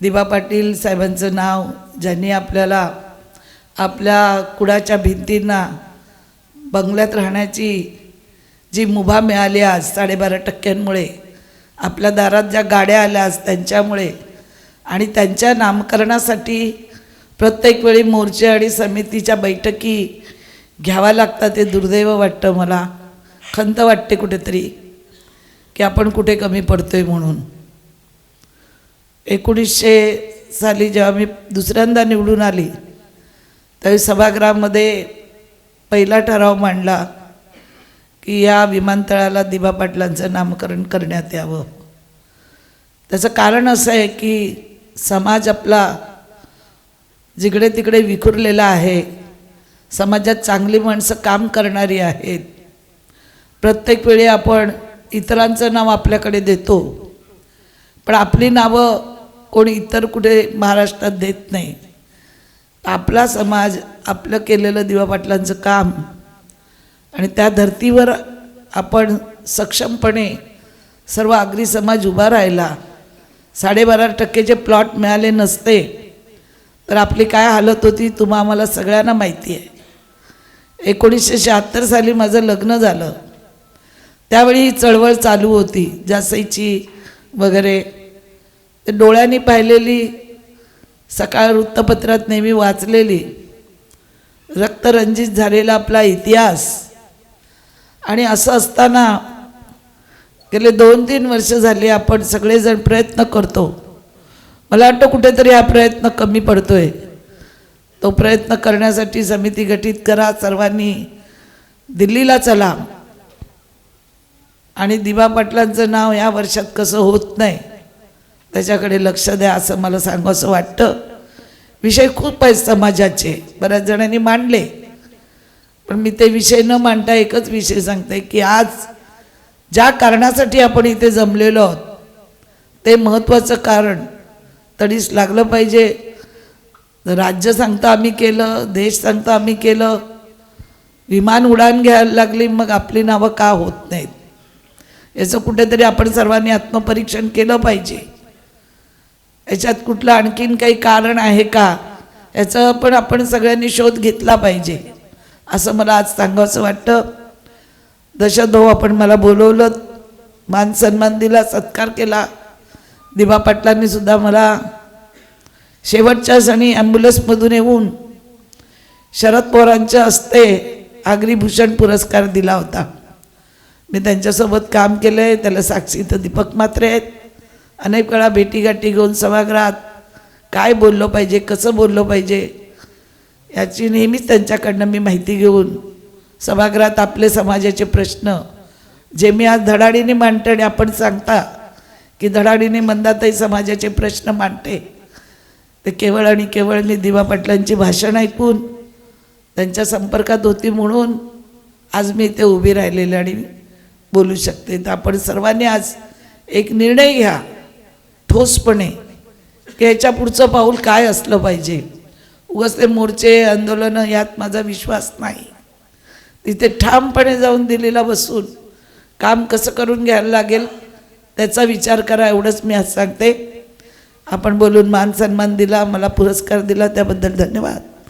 दिबा पाटील साहेबांचं नाव ज्यांनी आपल्याला आपल्या कुडाच्या भिंतींना बंगल्यात राहण्याची जी मुभा मिळाली आज साडेबारा टक्क्यांमुळे आपल्या दारात ज्या गाड्या आल्या आज त्यांच्यामुळे आणि त्यांच्या नामकरणासाठी प्रत्येक वेळी मोर्चे आणि समितीच्या बैठकी घ्यावा लागतात ते दुर्दैव वाटतं मला. खंत वाटते कुठेतरी की आपण कुठे कमी पडतोय म्हणून. एकोणीसशे साली जेव्हा मी दुसऱ्यांदा निवडून आली त्यावेळी सभागृहामध्ये पहिला ठराव मांडला की या विमानतळाला दिबा पाटलांचं नामकरण करण्यात यावं. त्याचं कारण असं आहे की समाज आपला जिकडे तिकडे विखुरलेला आहे समाजात चांगली माणसं काम करणारी आहेत. प्रत्येक वेळी आपण इतरांचं नाव आपल्याकडे देतो पण आपली नावं कोणी इतर कुठे महाराष्ट्रात देत नाही. आपला समाज आपलं केलेलं दिवा पाटलांचं काम आणि त्या धर्तीवर आपण सक्षमपणे सर्व आगरी समाज उभा राहिला साडेबारा टक्के जे प्लॉट मिळाले नसते तर आपली काय हालत होती तुम्हा आम्हाला सगळ्यांना माहिती आहे. एकोणीसशे शहात्तर साली माझं लग्न झालं. त्यावेळी ही चळवळ चालू होती जासईची वगैरे ते डोळ्यांनी पाहिलेली सकाळ वृत्तपत्रात नेहमी वाचलेली रक्तरंजित झालेला आपला इतिहास. आणि असं असताना गेले दोन तीन वर्ष झाली आपण सगळेजण प्रयत्न करतो. मला वाटतं कुठेतरी हा प्रयत्न कमी पडतोय. तो प्रयत्न करण्यासाठी समिती गठीत करा सर्वांनी दिल्लीला चला. आणि दिवा पाटलांचं नाव या वर्षात कसं होत नाही? त्याच्याकडे लक्ष द्या असं मला सांगू असं वाटतं. विषय खूप आहेत समाजाचे. बऱ्याच जणांनी मांडले. पण मी ते विषय न मांडता एकच विषय सांगते की आज ज्या कारणासाठी आपण इथे जमलेलो आहोत ते महत्त्वाचं कारण तडीस लागलं पाहिजे. राज्य सांगतं आम्ही केलं देश सांगतं आम्ही केलं. विमान उडान घ्यायला लागली मग आपली नावं का होत नाहीत? याचं कुठेतरी आपण सर्वांनी आत्मपरीक्षण केलं पाहिजे. याच्यात कुठलं आणखीन काही कारण आहे का? याचं पण आपण सगळ्यांनी शोध घेतला पाहिजे. असं मला आज सांगावंसं वाटतं. दशधो आपण मला बोलवलं. मान सन्मान दिला सत्कार केला. दिबा पाटलांनी सुद्धा मला शेवटच्या क्षणी ॲम्ब्युलन्समधून येऊन शरद पवारांच्या हस्ते आगरीभूषण पुरस्कार दिला होता. मी त्यांच्यासोबत काम केलं आहे त्याला साक्षी तर दीपक मात्रे आहेत. अनेक वेळा भेटीगाठी घेऊन सभागृहात काय बोललो पाहिजे कसं बोललं पाहिजे याची नेहमीच त्यांच्याकडनं मी माहिती घेऊन सभागृहात आपले समाजाचे प्रश्न जे मी आज धडाडीने मांडते आणि आपण सांगता की धडाडीने मंदातही समाजाचे प्रश्न मांडते ते केवळ आणि केवळ मी दिवा पाटलांची भाषण ऐकून त्यांच्या संपर्कात होती म्हणून आज मी इथे उभी राहिलेले आणि बोलू शकते. तर आपण सर्वांनी आज एक निर्णय घ्या. ठोसपणे की याच्या पुढचं पाऊल काय असलं पाहिजे? उगाच ते मोर्चे आंदोलनं यात माझा विश्वास नाही. तिथे ठामपणे जाऊन दिल्लीला बसून काम कसं करून घ्यायला लागेल त्याचा विचार करा एवढंच मी आज सांगते. आपण बोलून मान सन्मान दिला मला पुरस्कार दिला त्याबद्दल धन्यवाद.